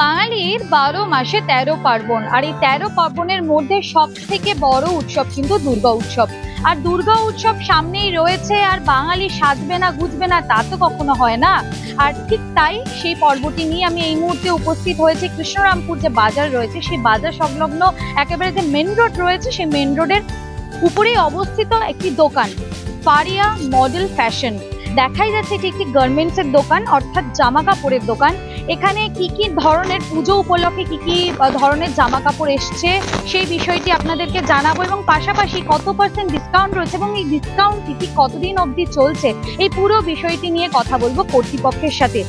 বাঙালির বারো মাসে তেরো পার্বণ, আর এই তেরো পার্বণের মধ্যে সব থেকে বড় উৎসব কিন্তু দুর্গা উৎসব। আর দুর্গা উৎসব সামনেই রয়েছে, আর বাঙালি সাজবে না, গুজবে না, তা তো কখনো হয় না। আর ঠিক তাই সেই পর্বটি নিয়ে আমি এই মুহূর্তে উপস্থিত হয়েছে। কৃষ্ণরামপুর যে বাজার রয়েছে, সেই বাজার সংলগ্ন একেবারে যে মেন রোড রয়েছে, সেই মেন রোডের উপরেই অবস্থিত একটি দোকান, পারিয়া মডেল ফ্যাশন। দেখাই যাচ্ছে এটি একটি গার্মেন্টসের দোকান, অর্থাৎ জামা কাপড়ের দোকান। এখানে কি কি ধরনের পুজো উপলক্ষে কি কি ধরনের জামা কাপড় এসছে, সেই বিষয়টি আপনাদেরকে জানাব এবং পাশাপাশি কত পার্সেন্ট ডিসকাউন্ট রয়েছে এবং এই ডিসকাউন্টটি কতদিন অবধি চলছে, এই পুরো বিষয়টি নিয়ে কথা বলব কর্তৃপক্ষের সাথে।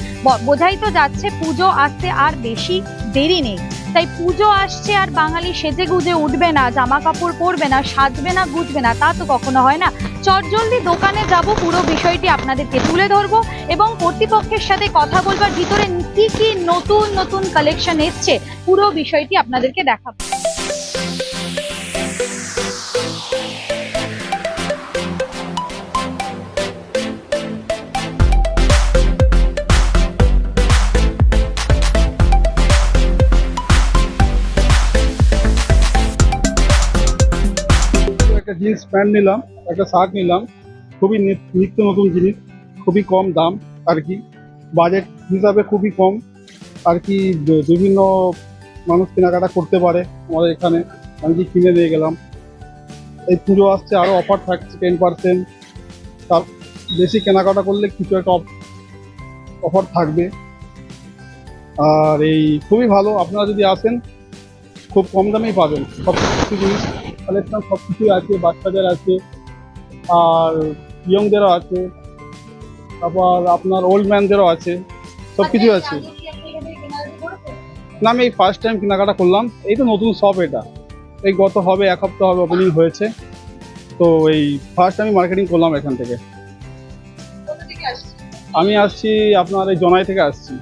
বোঝাই তো যাচ্ছে পুজো আসতে আর বেশি দেরি নেই। তাই পুজো আসছে আর বাঙালি সেজে গুজে উঠবে না, জামা কাপড় পরবে না, সাজবে না, গুজবে না, তা তো কখনো হয় না। চটজলদি দোকানে যাব, পুরো বিষয়টি আপনাদেরকে তুলে ধরবো এবং কর্তৃপক্ষের সাথে কথা বলবার ভিতরে কি কি নতুন নতুন কালেকশন এসছে, পুরো বিষয়টি আপনাদেরকে দেখাবো। জিন্স প্যান্ট নিলাম, একটা শার্ট নিলাম। খুবই নিত্য নতুন জিনিস, খুবই কম দাম আর কি। বাজেট হিসাবে খুবই কম আর কি বিভিন্ন মানুষ কেনাকাটা করতে পারে আমাদের এখানে। আমি কি কিনে নিয়ে গেলাম। এই পুজো আসছে আরও অফার থাকছে টেন পার্সেন্ট তার বেশি কেনাকাটা করলে কিছু একটা অফার থাকবে। আর এই খুবই ভালো, আপনারা যদি আসেন, খুব কম দামেই পাবেন। সব কিছু জিনিস কালেকশন সব কিছুই আছে বাচ্চাদের আছে আর ইয়ংদেরও আছে তারপর আপনার ওল্ড ম্যানদেরও আছে সব কিছু আছে। না আমি এই ফার্স্ট টাইম কেনাকাটা করলাম এই তো নতুন শপ এটা। এই গত হবে এক সপ্তাহ হবে ওপেনিং হয়েছে। তো এই ফার্স্ট আমি মার্কেটিং করলাম এখান থেকে। আমি আসছি আপনার এই জনাই থেকে আসছি।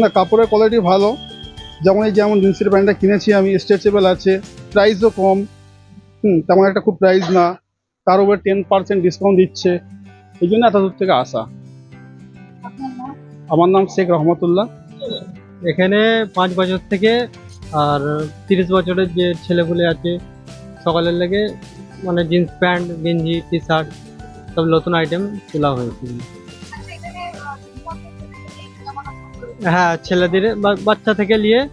না কাপড়ের কোয়ালিটি ভালো। যেমন এই যেমন জিন্সের প্যান্টটা কিনেছি আমি স্ট্রেচেবল আছে প্রাইসও কম। হুম তেমন একটা খুব প্রাইস না। তার উপরে টেন পার্সেন্ট ডিসকাউন্ট দিচ্ছে। এই জন্য এত দূর থেকে আসা। আমার নাম শেখ রহমতুল্লাহ। এখানে পাঁচ বছর থেকে আর তিরিশ বছরের যে ছেলেগুলো আছে সকালের লেগে মানে জিন্স প্যান্ট গেঞ্জি টি শার্ট সব নতুন আইটেম তোলা হয়েছে। হ্যাঁ ছেলেদের বা- বাচ্চা থেকে নিয়ে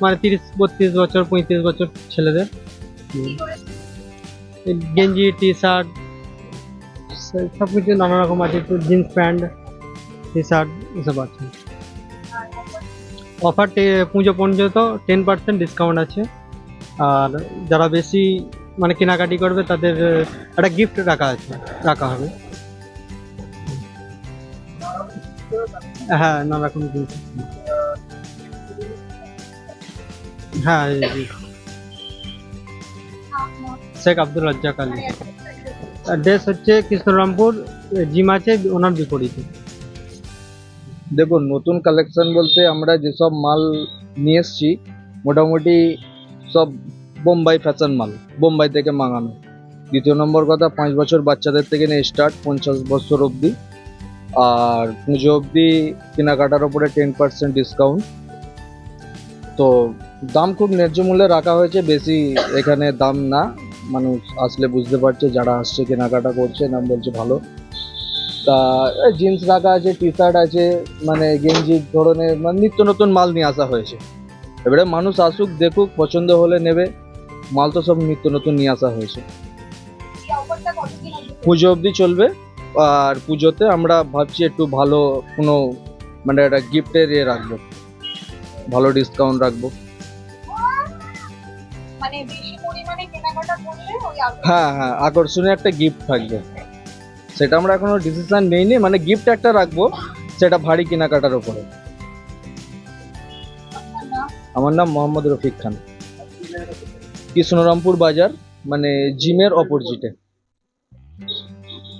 মানে তিরিশ বত্রিশ বছর পঁয়ত্রিশ বছর ছেলেদের। গেঞ্জি টি শার্ট সব কিছু নানা রকম আছে জিন্স প্যান্ট টি শার্ট এসব আছে। অফার পুজো পর্যন্ত টেন পার্সেন্ট ডিসকাউন্ট আছে। আর যারা বেশি মানে কেনাকাটি করবে তাদের একটা গিফট রাখা আছে রাখা হবে। হ্যাঁ নানা রকম জিনিস হ্যাঁ। শেখ আব্দুল রাজ্জাক আলী। ড্রেস হচ্ছে কৃষ্ণরামপুর জিম আছে, ওনার বিপরীতে। দেখুন, নতুন কালেকশন বলতে আমরা যেসব মাল নিয়ে এসছি, মোটামুটি সব বোম্বাই ফ্যাশন মাল, বোম্বাই থেকে মাঙানো দ্বিতীয় নম্বর কথা, পাঁচ বছর বাচ্চাদের থেকে নিয়ে স্টার্ট পঞ্চাশ বছর অবধি। আর পুজো অবধি কেনাকাটার ওপরে টেন পার্সেন্ট ডিসকাউন্ট তো দাম খুব ন্যায্য মূল্যে রাখা হয়েছে বেশি এখানে দাম না। মানুষ আসলে বুঝতে পারছে যারা আসছে কেনাকাটা করছে নাম বলছে ভালো। তা জিন্স রাখা আছে টি শার্ট আছে মানে গেঞ্জি ধরনের মানে নিত্য নতুন মাল নিয়ে আসা হয়েছে। এবারে মানুষ আসুক দেখুক পছন্দ হলে নেবে। মাল তো সব নিত্য নতুন নিয়ে আসা হয়েছে। পুজো অবধি চলবে। আর পুজোতে আমরা ভাবছি একটু ভালো কোনো মানে একটা গিফটের ইয়ে রাখব। ভালো ডিসকাউন্ট রাখব। মানে হ্যাঁ হ্যাঁ আকর্ষণীয় একটা গিফট থাকবে। সেটা আমরা এখনও ডিসিশন নেইনি মানে গিফট একটা রাখব সেটা ভারী কেনাকাটার উপরে। আমার নাম মোহাম্মদ রফিক খান। কৃষ্ণরামপুর বাজার মানে জিমের অপোজিটে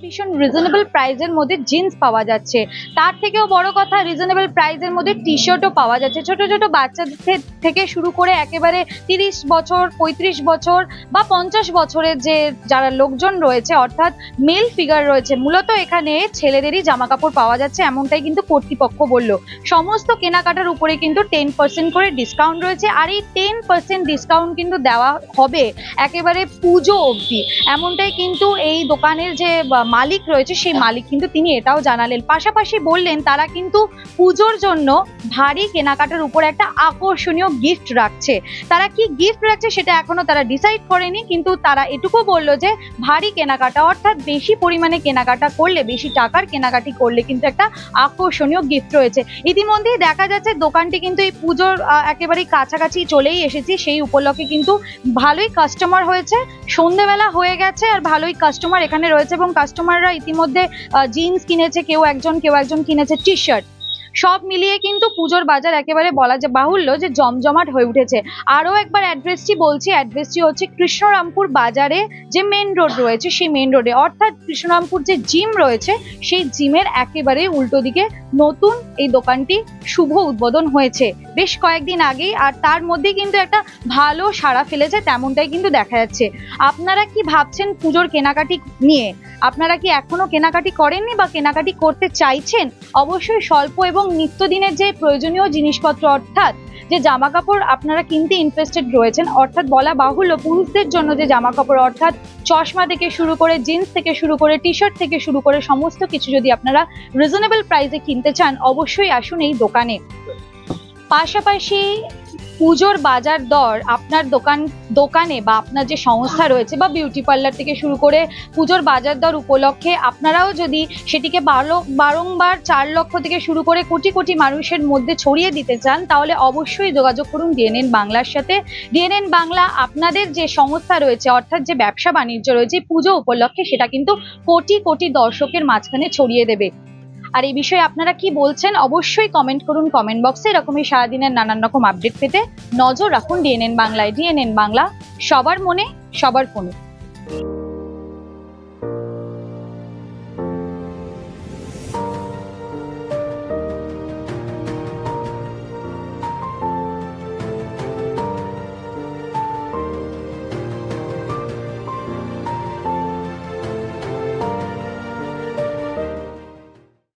ভীষণ রিজনেবল প্রাইসের মধ্যে জিন্স পাওয়া যাচ্ছে। তার থেকেও বড় কথা রিজনেবল প্রাইসের মধ্যে টি শার্টও পাওয়া যাচ্ছে। ছোট ছোট বাচ্চাদের থেকে শুরু করে একেবারে তিরিশ বছর, পঁয়ত্রিশ বছর বা পঞ্চাশ বছরের যে যারা লোকজন রয়েছে, অর্থাৎ মেল ফিগার রয়েছে, মূলত এখানে ছেলেদেরই জামা কাপড় পাওয়া যাচ্ছে, এমনটাই কিন্তু কর্তৃপক্ষ বলল। সমস্ত কেনাকাটার উপরে কিন্তু টেন পার্সেন্ট করে ডিসকাউন্ট রয়েছে, আর এই টেন পার্সেন্ট ডিসকাউন্ট কিন্তু দেওয়া হবে একেবারে পুজো অবধি। এমনটাই কিন্তু এই দোকানের যে মালিক রয়েছে সেই মালিক কিন্তু তিনি এটাও জানালেন। পাশাপাশি বললেন তারা কিন্তু পুজোর জন্য ভারী কেনাকাটার উপর একটা আকর্ষণীয় গিফট রাখছে। তারা কি গিফট রাখছে সেটা এখনও তারা ডিসাইড করেনি কিন্তু তারা এটুকু বলল যে ভারী কেনাকাটা অর্থাৎ বেশি পরিমাণে কেনাকাটা করলে বেশি টাকার কেনাকাটি করলে কিন্তু একটা আকর্ষণীয় গিফট রয়েছে। ইতিমধ্যেই দেখা যাচ্ছে দোকানটি কিন্তু এই পুজোর একেবারেই কাছাকাছি চলেই এসেছে সেই উপলক্ষে কিন্তু ভালোই কাস্টমার হয়েছে। সন্ধেবেলা হয়ে গেছে আর ভালোই কাস্টমার এখানে রয়েছে এবং কাস্টমাররা ইতিমধ্যে জিন্স কিনেছে কেউ একজন কেউ একজন কিনেছে টি শার্ট সব মিলিয়ে কিন্তু পুজোর বাজার একেবারে বলা যে বাহুল্য যে জমজমাট হয়ে উঠেছে। আরও একবার অ্যাড্রেসটি বলছি, অ্যাড্রেসটি হচ্ছে কৃষ্ণরামপুর বাজারে যে মেন রোড রয়েছে সেই মেন রোডে। অর্থাৎ কৃষ্ণরামপুর যে জিম রয়েছে সেই জিমের একেবারে উল্টো দিকে নতুন এই দোকানটি শুভ উদ্বোধন হয়েছে। বেশ কয়েকদিন আগেই আর তার মধ্যে কিন্তু একটা ভালো সাড়া ফেলেছে তেমনটাই কিন্তু দেখা যাচ্ছে। আপনারা কি ভাবছেন পুজোর কেনাকাটি নিয়ে? আপনারা কি এখনও কেনাকাটি করেননি বা কেনাকাটি করতে চাইছেন? অবশ্যই স্বল্প এবং নিত্যদিনের যে প্রয়োজনীয় জিনিসপত্র, অর্থাৎ যে জামা কাপড় আপনারা কিনতে ইন্টারেস্টেড রয়েছেন, অর্থাৎ বলা বাহুল্য পুরুষদের জন্য যে জামা কাপড় অর্থাৎ চশমা থেকে শুরু করে জিন্স থেকে শুরু করে টি শার্ট থেকে শুরু করে সমস্ত কিছু যদি আপনারা রিজনেবল প্রাইসে কিনতে চান, অবশ্যই আসুন এই দোকানে। পাশাপাশি পুজোর বাজার দর আপনার দোকান, দোকানে বা আপনার যে সংস্থা রয়েছে বা বিউটি পার্লার থেকে শুরু করে পুজোর বাজার দর উপলক্ষে আপনারাও যদি সেটিকে বারো, বারংবার চার লক্ষ থেকে শুরু করে কোটি কোটি মানুষের মধ্যে ছড়িয়ে দিতে চান, তাহলে অবশ্যই যোগাযোগ করুন ডিএনএন বাংলার সাথে। ডিএনএন বাংলা আপনাদের যে সংস্থা রয়েছে, অর্থাৎ যে ব্যবসা বাণিজ্য রয়েছে পুজো উপলক্ষে সেটা কিন্তু কোটি কোটি দর্শকের মাঝখানে ছড়িয়ে দেবে। আর এই বিষয়ে আপনারা কি বলছেন, অবশ্যই কমেন্ট করুন কমেন্ট বক্সে এরকমই সারাদিনের নানান রকম আপডেট পেতে নজর রাখুন ডিএনএন বাংলায়। ডিএনএন বাংলা, সবার মনে, সবার ফোনে।